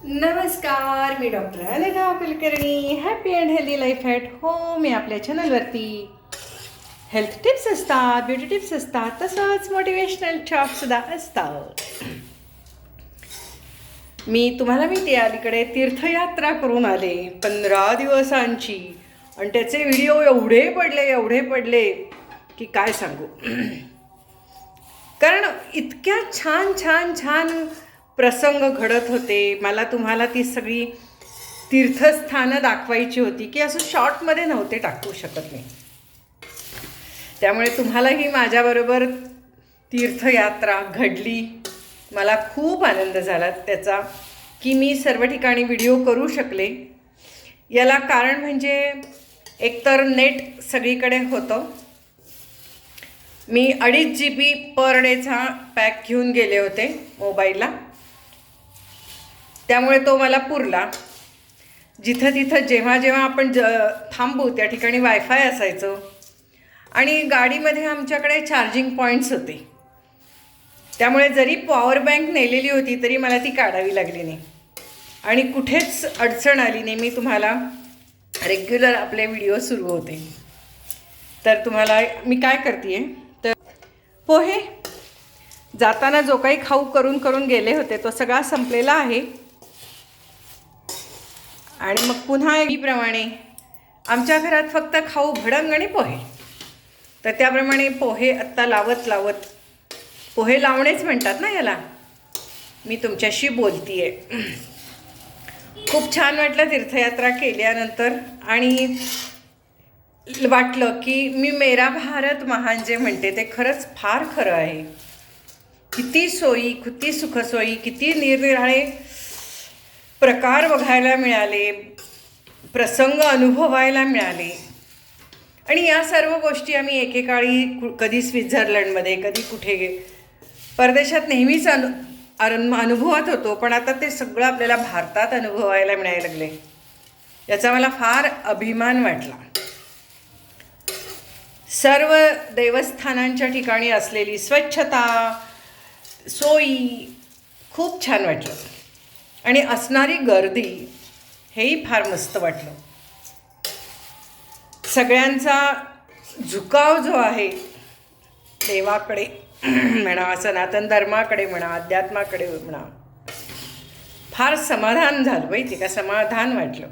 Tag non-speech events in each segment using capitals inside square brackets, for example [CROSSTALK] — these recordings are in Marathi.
नमस्कार मी doctor Alegaon Kulkarni. Happy and healthy life at home या आपल्या चॅनलवरती हेल्थ टिप्स असतात ब्युटी टिप्स असतात तसंच मोटिवेशनल सुद्धा असतात. मी तुम्हाला माहिती आहे अलीकडे तीर्थयात्रा करून आले. पंधरा दिवसांची. आणि त्याचे व्हिडिओ एवढे पडले एवढे पडले की काय सांगू? [CLEARS THROAT] कारण इतक्या छान छान छान प्रसंग घडत होते. मला तुम्हाला ती सगळी तीर्थस्थानं दाखवायची होती की असं शॉर्टमध्ये नव्हते टाकू शकत नाही त्यामुळे तुम्हालाही माझ्याबरोबर तीर्थयात्रा घडली. मला खूप आनंद झाला त्याचा की मी सर्व ठिकाणी व्हिडिओ करू शकले. याला कारण म्हणजे एकतर नेट सगळीकडे होतं. मी अडीच जी बी पर डेचा पॅक घेऊन गेले होते मोबाईलला. त्यामुळे तो मला पुरला. जिथं तिथं जेव्हा जेव्हा आपण ज थांबू त्या ठिकाणी वायफाय असायचं. आणि गाडीमध्ये आमच्याकडे चार्जिंग पॉईंट्स होते. त्यामुळे जरी पॉवर बँक नेलेली होती तरी मला ती काढावी लागली नाही. आणि कुठेच अडचण आली नाही. मी तुम्हाला रेग्युलर आपले व्हिडिओ सुरू होते. तर तुम्हाला मी काय करते तर पोहे. जाताना जो काही खाऊ करून करून गेले होते तो सगळा संपलेला आहे. आणि मग पुन्हा एकीप्रमाणे आमच्या घरात फक्त खाऊ भडंग आणि पोहे. तर त्याप्रमाणे पोहे आत्ता लावत लावत पोहे लावणेच म्हणतात ना याला. मी तुमच्याशी बोलतीये. खूप छान वाटलं तीर्थयात्रा केल्यानंतर आणि वाटलं की मी मेरा भारत महान जे म्हणते ते खरंच फार खरं आहे. किती सोयी किती सुखसोयी किती निरनिराळे प्रकार बघायला मिळाले प्रसंग अनुभवायला मिळाले. आणि या सर्व गोष्टी आम्ही एकेकाळी कु- कधी स्वित्झर्लंडमध्ये कधी कुठे गे परदेशात नेहमीच अनु अनुभवात अनुभवत होतो पण आता ते सगळं आपल्याला भारतात अनुभवायला मिळायला लागले. याचा मला फार अभिमान वाटला. सर्व देवस्थानांच्या ठिकाणी असलेली स्वच्छता सोयी खूप छान वाटलं. आणि असणारी गर्दी हेही फार मस्त वाटलं. सगळ्यांचा झुकाव जो आहे देवाकडे [CLEARS THROAT] म्हणा सनातन धर्माकडे म्हणा अध्यात्माकडे म्हणा फार समाधान झालं माहिती का? समाधान वाटलं.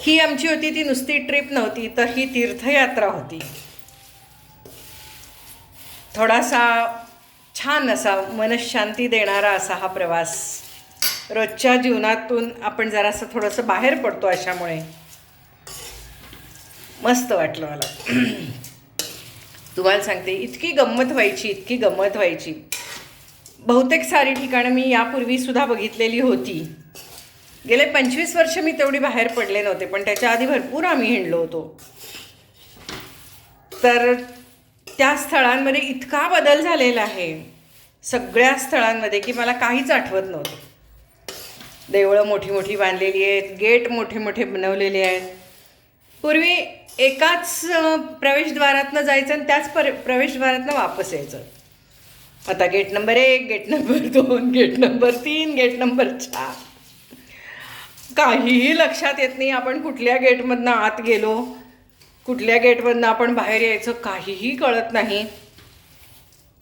ही आमची होती ती नुसती ट्रिप नव्हती तर ही तीर्थयात्रा होती. थोडासा छान असा मनशांती देणारा असा हा प्रवास रोजच्या जीवनातून आपण जरासं थोडंसं बाहेर पडतो अशामुळे. मस्त वाटलं मला. [CLEARS THROAT] तुम्हाला सांगते इतकी गंमत व्हायची इतकी गंमत व्हायची. बहुतेक सारी ठिकाणं मी यापूर्वीसुद्धा बघितलेली होती. गेले पंचवीस वर्ष मी तेवढी बाहेर पडले नव्हते पण त्याच्या आधी भरपूर आम्ही हिंडलो होतो. तर त्या स्थळांमध्ये इतका बदल झालेला आहे. सगळ्या स्थळांमध्ये की मला काहीच आठवत नव्हतं. देवळं मोठी मोठी बांधलेली आहेत गेट मोठे मोठे बनवलेले आहेत. पूर्वी एकाच प्रवेशद्वारातनं जायचं आणि त्याच पर प्रवेशद्वारातनं वापस यायचं. आता गेट नंबर एक गेट नंबर दोन गेट नंबर तीन गेट नंबर चार. काहीही लक्षात येत नाही आपण कुठल्या गेटमधनं आत गेलो. कुठल्या गेटमधनं आपण बाहेर यायचं काहीही कळत नाही.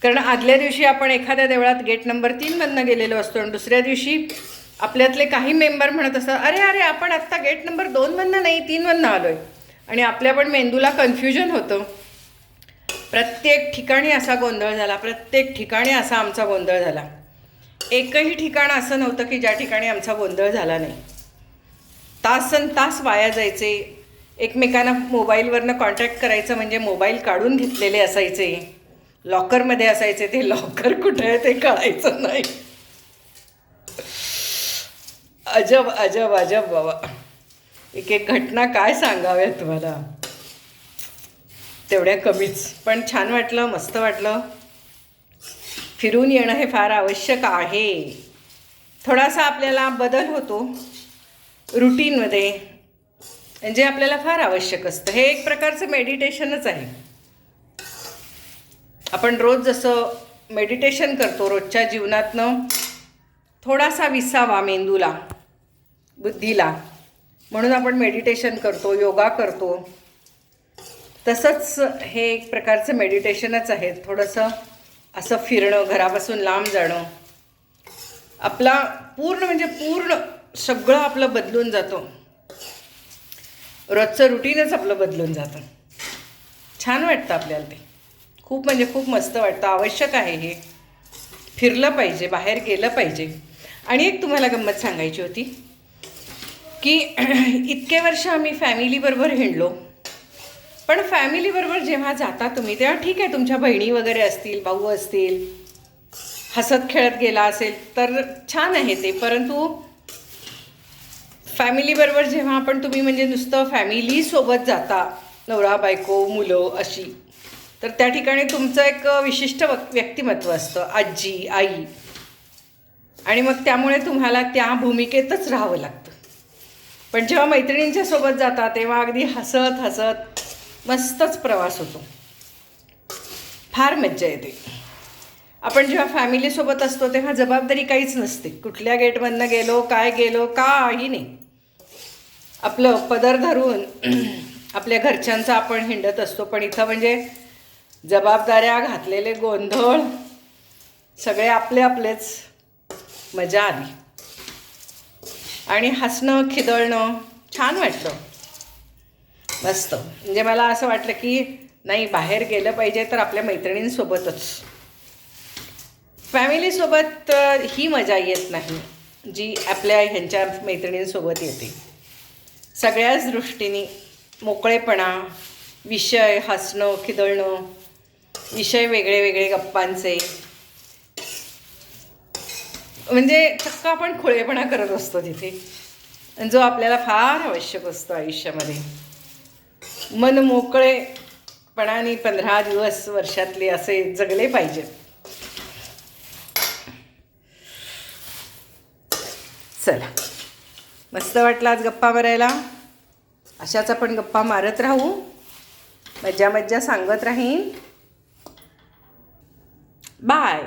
कारण आदल्या दिवशी आपण एखाद्या देवळात गेट नंबर तीनमधनं गेलेलो असतो आणि दुसऱ्या दिवशी आपल्यातले काही मेंबर म्हणत असतात अरे अरे आपण आत्ता गेट नंबर दोनमधनं नाही तीनमधनं आलो आहे आणि आपल्या पण मेंदूला कन्फ्युजन होतं. प्रत्येक ठिकाणी असा गोंधळ झाला प्रत्येक ठिकाणी असा आमचा गोंधळ झाला. एकही ठिकाण असं नव्हतं की ज्या ठिकाणी आमचा गोंधळ झाला नाही. तासन तास वाया जायचे. एकमेकांना मोबाईलवरनं कॉन्टॅक्ट करायचं म्हणजे मोबाईल काढून घेतलेले असायचे. लॉकरमध्ये असायचे ते लॉकर कुठे आहे ते कळायचं नाही. अजब अजब अजब बाबा. एक एक घटना काय सांगाव्या तुम्हाला तेवढ्या कमीच. पण छान वाटलं मस्त वाटलं. फिरून येणं हे फार आवश्यक आहे. थोडासा आपल्याला बदल होतो रुटीनमध्ये. जे आपल्याला फार आवश्यक असतं. हे एक प्रकारचं मेडिटेशनच आहे. आपण रोज जसं मेडिटेशन करतो रोजच्या जीवनातनं थोडासा विसावा मेंदूला. बुद्धीला. म्हणून आपण मेडिटेशन करतो योगा करतो. तसंच हे एक प्रकारचं मेडिटेशनच आहे. थोडंसं असं फिरणं घरापासून लांब जाणं. आपला पूर्ण म्हणजे पूर्ण सगळं आपलं बदलून जातो. रोजचं रुटीनच आपलं बदलून जातं. छान वाटतं आपल्याला ते. खूप म्हणजे खूप मस्त वाटतं. आवश्यक आहे हे. फिरलं पाहिजे बाहेर गेलं पाहिजे. आणि एक तुम्हाला गंमत सांगायची होती. की [CLEARS THROAT] इतके वर्ष आम्ही फॅमिलीबरोबर हिंडलो. पण फॅमिलीबरोबर जेव्हा जाता तुम्ही तेव्हा ठीक आहे तुमच्या बहिणी वगैरे असतील भाऊ असतील हसत खेळत गेला असेल तर छान आहे ते. परंतु फॅमिलीबरोबर जेव्हा आपण तुम्ही म्हणजे नुसतं फॅमिलीसोबत जाता नवरा बायको मुलं अशी तर त्या ठिकाणी तुमचं एक विशिष्ट व्यक्तिमत्व असतं आजी आई. आणि मग त्यामुळे तुम्हाला त्या भूमिकेतच राहावं लागतं. पण जेव्हा मैत्रिणींच्या सोबत जाता तेव्हा अगदी हसत हसत मस्तच प्रवास होतो. फार मज्जा येते. आपण जेव्हा फॅमिलीसोबत असतो तेव्हा जबाबदारी काहीच नसते. कुठल्या गेटमधनं गेलो काय गेलो काही नाही. आपलं पदर धरून [CLEARS THROAT] आपल्या घरच्यांचं आपण हिंडत असतो पण इथं म्हणजे जबाबदाऱ्या घातलेले गोंधळ सगळे आपले आपलेच. मजा आली. आणि हसणं खिदळणं छान वाटलं. मस्त. म्हणजे मला असं वाटलं की नाही बाहेर गेलं पाहिजे तर आपल्या मैत्रिणींसोबतच. फॅमिलीसोबत ही मजा येत नाही जी आपल्या ह्यांच्या मैत्रिणींसोबत येते. सगळ्याच दृष्टीने मोकळेपणा विषय हसणं खिदळणं विषय वेगळे वेगळे गप्पांचे म्हणजे चक्क आपण खुळेपणा करत असतो तिथे. जो आपल्याला फार आवश्यक असतो आयुष्यामध्ये. मन मोकळेपणाने पंधरा दिवस वर्षातले असे जगले पाहिजेत. चला. मस्त वाटलं आज गप्पा मारायला अशाच आपण गप्पा मारत राहू. मज्जा मज्जा सांगत राहीन. बाय